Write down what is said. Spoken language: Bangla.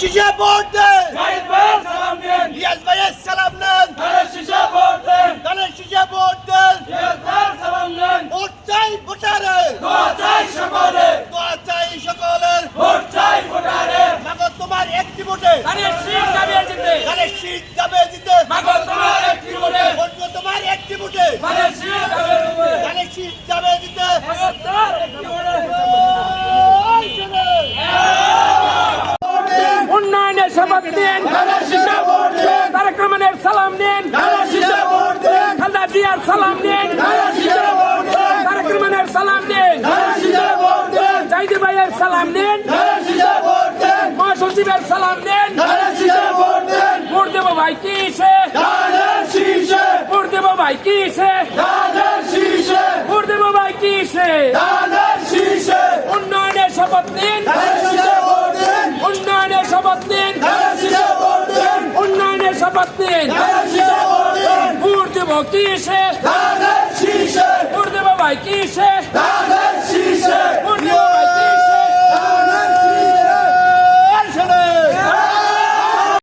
শিশা ভোট দেন। জাহিদ ভাইয়ের সালাম দিন। রিয়াজ ভাইয়ের সালাম নেন। ধানের শীষে ভোট দেন। ধানের শিশা ভোট দেন। রিয়াজ ভাইয়ের সালাম দেন ভোট চাই ভোটারে। দোয়া চাই সকলে। দোয়া চাই সকলের ভোট চাই ভোটারে। মাগো তোমার একটি ভোটে। ধানের শীষ যাবে জিতে। ধানের শীত যাবে জিতে। মাগো তোমার একটি ভোটে। ভোট গো তোমার একটি ভোটে। ধানের শপথ নিন। তারেক রহমানের সালাম নিন। দেন। খালদা জিয়ার সালাম নিন। ভোট তারেক রহমানের সালাম নিন। দেন। জাহিদুর ভাইয়ের সালাম নিন। দেন। মহাসচিবের সালাম নিন। ভোট দেন। দেবো ভাই ধানের শীষে ভোট দেবো ভাই ধানের শীষে ভোট দেবো ভাই ধানের শীষে উন্নয়নের শপথ নিন। ধানের শীষে। ভোট দেবো ভাই কিসে ধানের